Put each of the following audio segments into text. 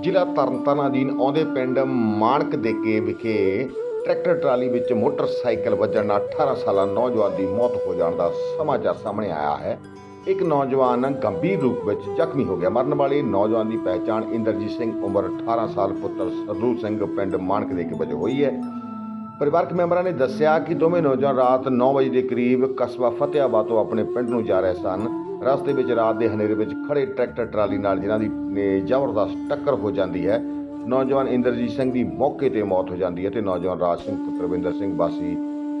ਜ਼ਿਲ੍ਹਾ ਤਰਨਤਾਰਨ ਅਧੀਨ ਆਉਂਦੇ ਪਿੰਡ ਮਾਣਕ ਦੇਕੇ ਵਿਖੇ ਟਰੈਕਟਰ ਟਰਾਲੀ ਵਿੱਚ ਮੋਟਰਸਾਈਕਲ ਵੱਜਣ ਨਾਲ 18 ਸਾਲਾ ਨੌਜਵਾਨ ਦੀ ਮੌਤ ਹੋ ਜਾਣ ਦਾ ਸਮਾਚਾਰ ਸਾਹਮਣੇ ਆਇਆ ਹੈ। ਇੱਕ ਨੌਜਵਾਨ ਗੰਭੀਰ ਰੂਪ ਵਿੱਚ ਜ਼ਖਮੀ ਹੋ ਗਿਆ। ਮਰਨ ਵਾਲੇ ਨੌਜਵਾਨ ਦੀ ਪਹਿਚਾਣ ਇੰਦਰਜੀਤ ਸਿੰਘ, ਉਮਰ 18 ਸਾਲ, ਪੁੱਤਰ ਸਰਦੂ ਸਿੰਘ ਪਿੰਡ ਮਾਣਕ ਦੇਕੇ ਵਜੋਂ ਹੋਈ ਹੈ। ਪਰਿਵਾਰਕ ਮੈਂਬਰਾਂ ਨੇ ਦੱਸਿਆ ਕਿ ਦੋਵੇਂ ਨੌਜਵਾਨ ਰਾਤ 9 ਵਜੇ ਦੇ ਕਰੀਬ ਕਸਬਾ ਫਤਿਆਬਾਦ ਤੋਂ ਆਪਣੇ ਪਿੰਡ ਨੂੰ ਜਾ ਰਹੇ ਸਨ। ਰਸਤੇ ਵਿੱਚ ਰਾਤ ਦੇ ਹਨੇਰੇ ਵਿੱਚ ਖੜੇ ਟਰੈਕਟਰ, ਟਰਾਲੀ ਨਾਲ ਜਿਨ੍ਹਾਂ ਦੀ, ਨੇ ਜ਼ਬਰਦਸਤ ਟੱਕਰ ਹੋ ਜਾਂਦੀ ਹੈ। ਨੌਜਵਾਨ ਇੰਦਰਜੀਤ ਸਿੰਘ ਦੀ ਮੌਕੇ ਤੇ ਮੌਤ ਹੋ ਜਾਂਦੀ ਹੈ ਤੇ ਨੌਜਵਾਨ ਰਾਜ ਸਿੰਘ ਪੁੱਤਰ ਸਿੰਘ ਵਾਸੀ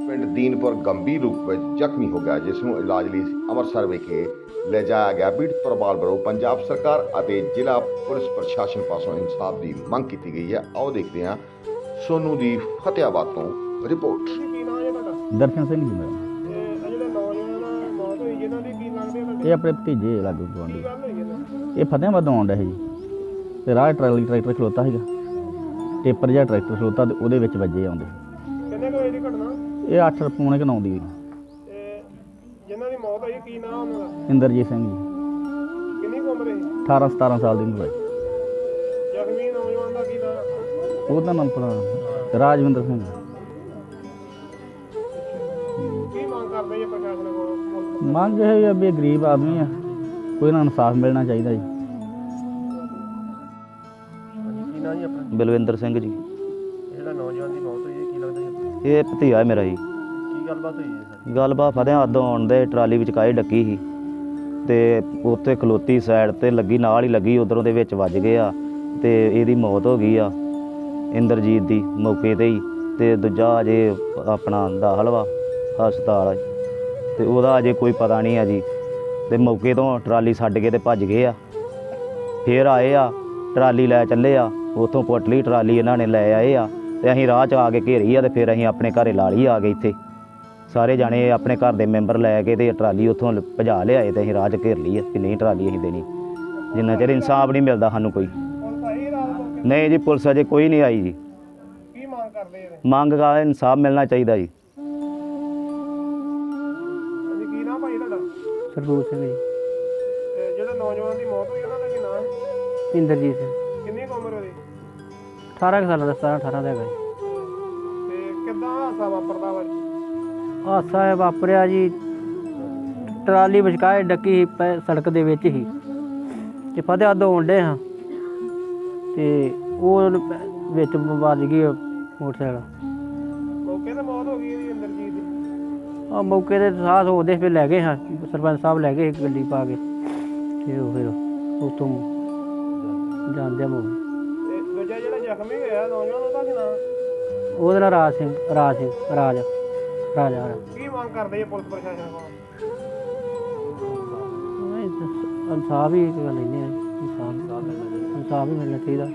ਪਿੰਡ ਦੀਨਪੁਰ ਗੰਭੀਰ ਰੂਪ ਵਿੱਚ ਜ਼ਖਮੀ ਹੋ ਗਿਆ, ਜਿਸ ਨੂੰ ਇਲਾਜ ਲਈ ਅੰਮ੍ਰਿਤਸਰ ਵਿਖੇ ਲੈ ਜਾਇਆ ਗਿਆ। ਪੀੜਤ ਪਰਿਵਾਰ ਵੱਲੋਂ ਪੰਜਾਬ ਸਰਕਾਰ ਅਤੇ ਜ਼ਿਲ੍ਹਾ ਪੁਲਿਸ ਪ੍ਰਸ਼ਾਸਨ ਪਾਸੋਂ ਇਨਸਾਫ ਦੀ ਮੰਗ ਕੀਤੀ ਗਈ ਹੈ। ਆਓ ਦੇਖਦੇ ਹਾਂ ਸੋਨੂ ਦੀ ਫਤਿਆਬਾਦ ਤੋਂ ਰਿਪੋਰਟ। ਕੀ ਨਾਂ ਹੈ ਤੁਹਾਡਾ ਦਰਸ਼ਨ ਸਿੰਘ ਜੀ ਮੇਰਾ। ਤੇ ਇਹ ਜਿਹੜੇ ਨੌਜਵਾਨ ਮੌਤ ਹੋਈ ਇਹਨਾਂ ਦੀ ਕੀ ਲੱਗਦੇ ਤੁਹਾਡੇ ਇਹ ਆਪਣੇ ਭਤੀਜੇ ਲਾਗੂ ਗਵਾਂਢੀ ਗੱਲ ਹੋਈ ਇਹਨਾਂ ਇਹ ਫਤਿਆਬਾਦ ਆਉਣ ਡਿਆ ਸੀ ਜੀ। ਤੇ ਰਾਹ ਟਰਾਲੀ ਟਰੈਕਟਰ ਖਲੋਤਾ ਸੀਗਾ। ਟੇਪਰ ਜਿਹਾ ਟਰੈਕਟਰ ਖਲੋਤਾ ਤੇ ਉਹਦੇ ਵਿੱਚ ਵੱਜੇ ਆਉਂਦੇ। ਕਿੰਨੇ ਕੁ ਵਜੇ ਦੀ ਘਟਨਾ ਇਹ 8 ਪੌਣੇ ਕੁ ਨੌ ਦੀ ਤੇ ਜਿਨ੍ਹਾਂ ਦੀ ਮੌਤ ਹੋਈ ਕੀ ਨਾਂ ਉਹਨਾਂ ਦਾ? ਇੰਦਰਜੀਤ ਸਿੰਘ ਜੀ। ਕਿੰਨੀ ਕੁ ਉਮਰ ਹੈ? 18 17 ਸਾਲ ਦੀ ਉਮਰ ਹੈ। ਉਹਦਾ ਨਾਮ ਆਪਣਾ ਰਾਜਵਿੰਦਰ ਸਿੰਘ। ਕੀ ਮੰਗ ਕਰਦੇ ਜੀ ਪ੍ਰਸ਼ਾਸਨ ਕੋਲੋਂ? ਮੰਗ ਇਹ ਹੈ ਵੀ ਇਹ ਗਰੀਬ ਆਦਮੀ ਆ ਕੋਈ ਨਾ ਇਨਸਾਫ ਮਿਲਣਾ ਚਾਹੀਦਾ ਜੀ। ਬਲਵਿੰਦਰ ਸਿੰਘ ਜੀ। ਜਿਹੜਾ ਨੌਜਵਾਨ ਦੀ ਮੌਤ ਹੋਈ ਹੈ ਕੀ ਲੱਗਦਾ ਜੀ ਇਹ ਭਤੀਆ ਹੈ ਮੇਰਾ ਜੀ। ਕੀ ਗੱਲਬਾਤ ਹੋਈ ਹੈ ਸਰ ਗੱਲਬਾਤ ਫਤਿਆਬਾਦ ਤੋਂ ਆਉਣ ਦੇ ਟਰਾਲੀ ਵਿੱਚ ਕਾਹੀ ਡੱਕੀ ਸੀ। ਤੇ ਉੱਥੇ ਖਲੋਤੀ ਸਾਈਡ ਤੇ ਲੱਗੀ ਨਾਲ ਹੀ ਲੱਗੀ ਉਧਰੋਂ ਦੇ ਵਿੱਚ ਵੱਜ ਗਏ ਆ ਤੇ ਇਹਦੀ ਮੌਤ ਹੋ ਗਈ ਆ। ਇੰਦਰਜੀਤ ਦੀ ਮੌਕੇ ਤੇ ਹੀ ਤੇ ਦੂਜਾ ਅਜੇ ਆਪਣਾ ਦਾਖਲ ਵਾ ਹਸਪਤਾਲ। ਤੇ ਉਹਦਾ ਅਜੇ ਕੋਈ ਪਤਾ ਨਹੀਂ ਆ ਜੀ। ਤੇ ਮੌਕੇ ਤੋਂ ਟਰਾਲੀ ਛੱਡ ਕੇ ਤੇ ਭੱਜ ਗਏ ਆ। ਫੇਰ ਆਏ ਆ, ਟਰਾਲੀ ਲੈ ਚੱਲੇ ਆ। ਉਥੋਂ ਪੁੱਟਲੀ ਟਰਾਲੀ ਇਹਨਾਂ ਨੇ ਲੈ ਆਏ ਆ। ਤੇ ਅਸੀਂ ਰਾਹ ਚ ਆ ਕੇ ਘੇਰੀ ਆ ਤੇ ਫਿਰ ਅਸੀਂ ਆਪਣੇ ਘਰੇ ਲਾ ਲਈ ਆ ਗਏ ਇੱਥੇ। ਸਾਰੇ ਜਾਣੇ ਆਪਣੇ ਘਰ ਦੇ ਮੈਂਬਰ ਲੈ ਕੇ ਤੇ ਟਰਾਲੀ ਉਥੋਂ ਭਜਾ ਲਿਆਏ ਤੇ ਅਸੀਂ ਰਾਹ ਚ ਘੇਰ ਲਈ ਆ ਕਿ ਨਹੀਂ ਟਰਾਲੀ ਅਸੀਂ ਦੇਣੀ। ਜਿੰਨਾ ਚਿਰ ਇਨਸਾਫ ਨਹੀਂ ਮਿਲਦਾ ਸਾਨੂੰ ਕੋਈ। ਨਹੀਂ ਜੀ ਪੁਲਿਸ ਅਜੇ ਕੋਈ ਨਹੀਂ ਆਈ ਜੀ। ਕੀ ਮੰਗ ਕਰਦੇ ਇਹਦੇ ਮੰਗ ਕਾ ਇਨਸਾਫ ਮਿਲਣਾ ਚਾਹੀਦਾ ਜੀ। ਹਾਂਜੀ ਕੀ ਨਾਂ ਭਾਈ ਤੁਹਾਡਾ? ਸਰਦੂਰ ਸਿੰਘ ਜੀ। ਤੇ ਜਿਹੜਾ ਨੌਜਵਾਨ ਦੀ ਮੌਤ ਹੋਈ ਉਹਨਾਂ ਦਾ ਕੀ ਨਾਂ ਹੈ ਇੰਦਰਜੀਤ ਸਿੰਘ। ਕਿੰਨੀ ਕੁ ਉਮਰ ਉਹਦੀ? 18 ਸਾਲਾਂ ਦਾ 17 18 ਦਾ ਹੈਗਾ ਜੀ। ਤੇ ਕਿੱਦਾਂ ਹਾਸਾ ਵਾਪਰਦਾ ਵਾ ਹਾਦਸਾ ਇਹ ਵਾਪਰਿਆ ਜੀ ਟਰਾਲੀ ਵਿਚਕਾਏ ਡੱਕੀ ਪੈ- ਸੜਕ ਦੇ ਵਿੱਚ ਹੀ। ਤੇ ਫਤਿਆਦ ਤੋਂ ਆਉਂਦੇ ਹਾਂ। ਤੇ ਉਹ ਵਿੱਚ ਵੱਜ ਗਈ ਮੋਟਰਸਾਈਕਲ। ਮੌਕੇ ਤੇ ਮੌਤ ਹੋ ਗਈ ਇਹਦੀ ਇੰਦਰਜੀਤ ਦੀ? ਆ ਮੌਕੇ ਤੇ ਸਾਥ ਹੋਦੇ ਫਿਰ ਲੈ ਗਏ ਹਾਂ ਸਰਪੰਚ ਸਾਹਿਬ ਲੈ ਗਏ ਗੱਡੀ ਪਾ ਕੇ। ਤੇ ਉਹ ਫਿਰ ਉਤੋਂ ਜਾਂਦੇ ਮੋ ਤੇ ਦੂਜਾ ਜਿਹੜਾ ਜ਼ਖਮੀ ਹੋਇਆ ਨੌਜਵਾਨ ਉਹਦਾ ਕੀ ਨਾਂ ਉਹਦੇ ਨਾਲ ਰਾਜ ਸਿੰਘ ਰਾਜ ਸਿੰਘ ਰਾਜ ਰਾਜਾ ਕੀ ਮੰਗ ਕਰਦੇ ਜੀ ਪੁਲਿਸ ਪ੍ਰਸ਼ਾਸਨ ਕੋਲ ਇਨਸਾਫ ਹੀ ਇੱਕ ਗੱਲ ਇੰਨੇ ਇਨਸਾਫ ਇਨਸਾਫ ਵੀ ਮਿਲਣਾ ਚਾਹੀਦਾ।